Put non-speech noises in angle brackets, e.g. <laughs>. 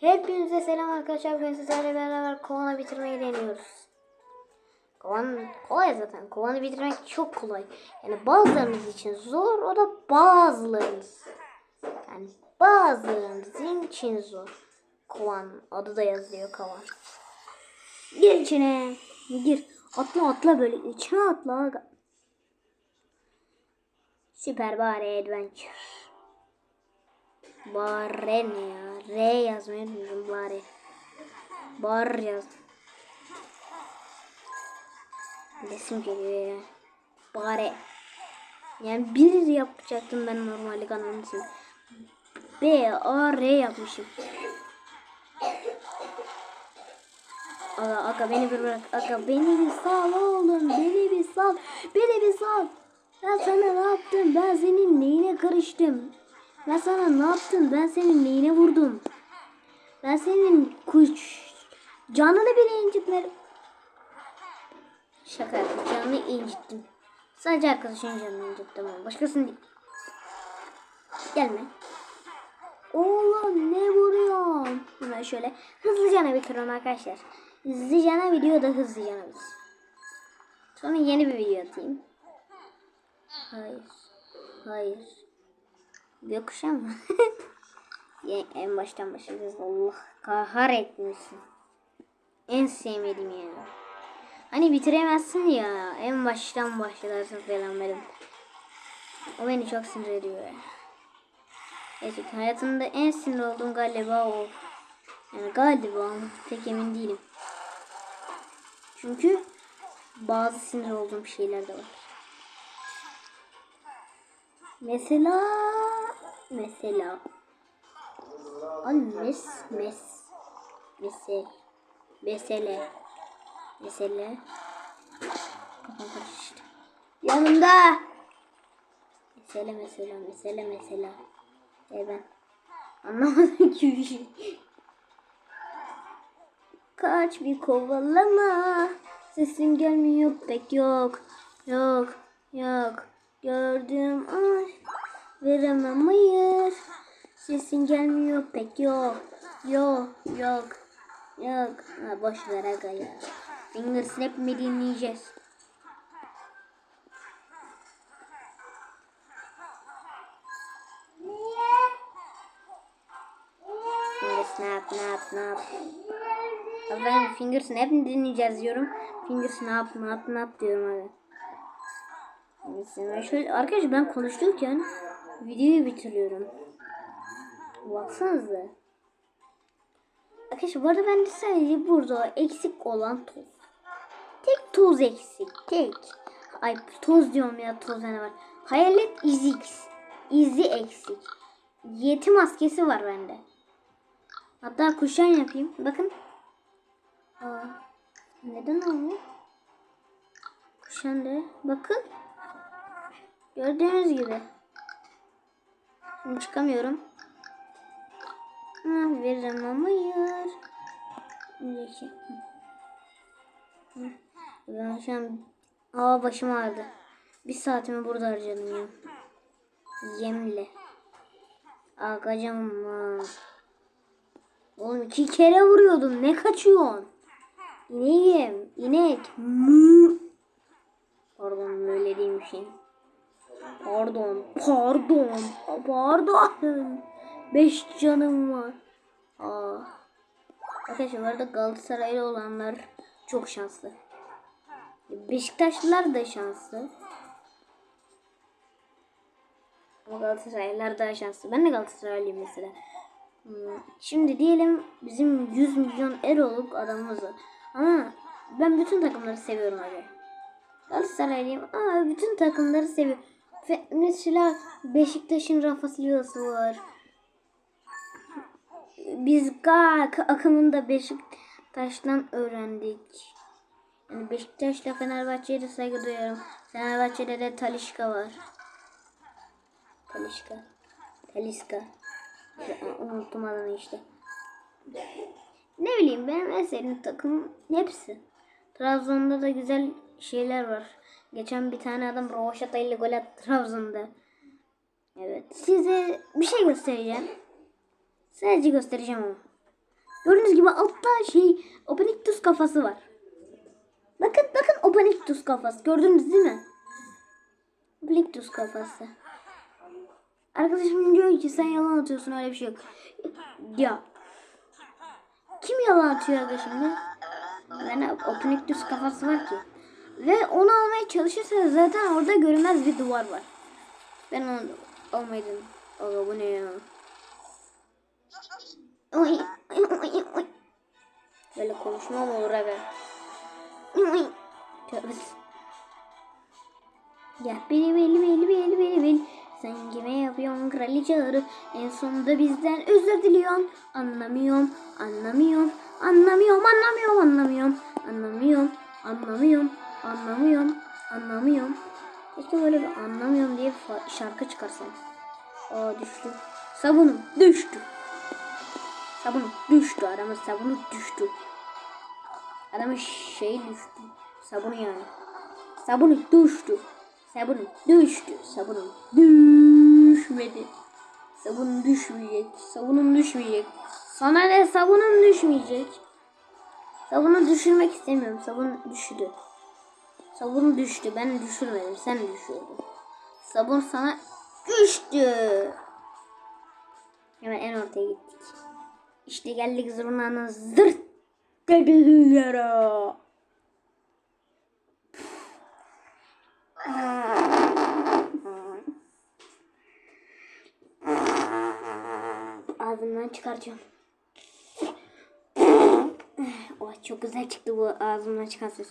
Hepinize selam arkadaşlar. Bugün sizlerle beraber kovanı bitirmeyi deniyoruz. Kovan kolay zaten. Kovanı bitirmek çok kolay. Yani bazılarınız için zor. O da bazılarınız. Yani bazılarınız için zor. Kovan. Adı da yazıyor kovan. Gir içine. Gir. Atla atla böyle. içine atla. Süper bari adventure. Bare ne ya? R yazmayı unuttum bari. Bar yaz. Resim geliyor ya. Bare. Yani bir yapacaktım ben normalde kanalın ismi. B A R yapmışım. Aga, aga beni bir bırak. Aga beni bir sal oğlum. Beni bir sal. Beni bir sal. Ben sana ne yaptım? Ben senin neyine karıştım? Ben sana ne yaptım? Ben senin neyine vurdum? Ben senin kuş canını bile incitmedim. Şaka yaptım. Canını incittim. Sadece arkadaşın canını incittim ama başkasını değil. Gelme. Oğlum ne vuruyorsun? Hemen şöyle hızlıca bitiriyorum arkadaşlar. Hızlıca video da hızlıca bitsin. Sonra yeni bir video atayım. Hayır. Hayır. Gökkuşağı mı? <laughs> En baştan başlayacağız. Allah kahretmesin. En sevmediğim ya. Hani bitiremezsin ya. En baştan başlarsın falan benim. O beni çok sinir ediyor. Gerçekten hayatımda en sinir olduğum galiba o. Yani galiba pek emin değilim. Çünkü bazı sinir olduğum şeyler de var. Mesela mesela. Ay mes mes mesel mesele mesele. Kafam karıştı. Yanımda. Mesele mesela mesele mesela e ben anlamadım ki bir şey. Kaç bir kovalama. Sesin gelmiyor pek yok. Yok yok. Gördüm ay veremem hayır sesin gelmiyor pek. Yok. Yok. Yok. Yok. Ha, boş ver aga ya. Finger snap mi dinleyeceğiz? Finger snap, snap, snap. Abi ben finger snap mi dinleyeceğiz diyorum. Finger snap, snap, snap diyorum abi. Ben şöyle arkadaşlar ben konuşurken videoyu bitiriyorum. Baksanıza. Arkadaşlar bu arada ben de sadece burada eksik olan toz. Tek toz eksik. Tek. Ay toz diyorum ya toz ne var. Hayalet izi, izi eksik. Yeti maskesi var bende. Hatta kuşan yapayım. Bakın. Aa, neden olmuyor? Kuşan da. Bakın. Gördüğünüz gibi. Şimdi çıkamıyorum. Ha, veririm ama hayır. Önceki. Ben şu an Aa başım ağrıdı. Bir saatimi burada harcadım ya. Yemle. Agacım Oğlum iki kere vuruyordum. Ne kaçıyorsun? İneğim. inek. Pardon böyle değilmişim. Pardon. Pardon. Pardon. Beş canım var. Aa. Arkadaşlar bu arada Galatasaraylı olanlar çok şanslı. Beşiktaşlılar da şanslı. Ama Galatasaraylılar daha şanslı. Ben de Galatasaraylıyım mesela. Hmm, Şimdi diyelim bizim 100 milyon euroluk adamımız var. Ama ben bütün takımları seviyorum abi. Galatasaraylıyım ama bütün takımları seviyorum. Mesela Beşiktaş'ın Rafa Silva'sı var. Biz GAK akımında Beşiktaş'tan öğrendik. Yani Beşiktaş'la Fenerbahçe'ye de saygı duyuyorum. Fenerbahçe'de de Talişka var. Talişka. Taliska. Unuttum adını işte. Ne bileyim benim en sevdiğim takım hepsi. Trabzon'da da güzel şeyler var. Geçen bir tane adam Rovaşata ile gol attı Trabzon'da. Evet. Size bir şey göstereceğim. Sadece göstereceğim ama. Gördüğünüz gibi altta şey Openictus kafası var. Bakın bakın Openictus kafası. Gördünüz değil mi? Openictus kafası. Arkadaşım diyor ki sen yalan atıyorsun öyle bir şey yok. Ya. Kim yalan atıyor aga şimdi? Yani Openictus kafası var ki. Ve onu almaya çalışırsanız zaten orada görünmez bir duvar var. Ben onu almayı. Aga bu ne ya? Oy, oy, oy, oy. Böyle konuşma mı olur aga? Ya beni beni beni beni beni beni sen kime yapıyorsun kraliçe ağrı en sonunda bizden özür diliyorsun anlamıyorum anlamıyorum anlamıyorum anlamıyorum anlamıyorum anlamıyorum anlamıyorum anlamıyorum anlamıyorum Keşke böyle bir anlamıyorum diye bir şarkı çıkarsam. Aa düştü. Sabunum düştü. Sabunum düştü. Adamın sabunu düştü. Adamın şey düştü. Sabunu yani. Sabunu düştü. Sabunu düştü. Sabunu düşmedi. Sabun düşmeyecek. Sabunun düşmeyecek. Sana ne sabunun düşmeyecek. Sabunu düşürmek istemiyorum. Sabun düştü. Sabun düştü. Ben düşürmedim. Sen düşürdün. Sabun sana düştü. Hemen en ortaya gittik. İşte geldik zurnanın zırt dediği yere. Ağzımdan çıkartıyorum. Oh, çok güzel çıktı bu ağzımdan çıkan ses.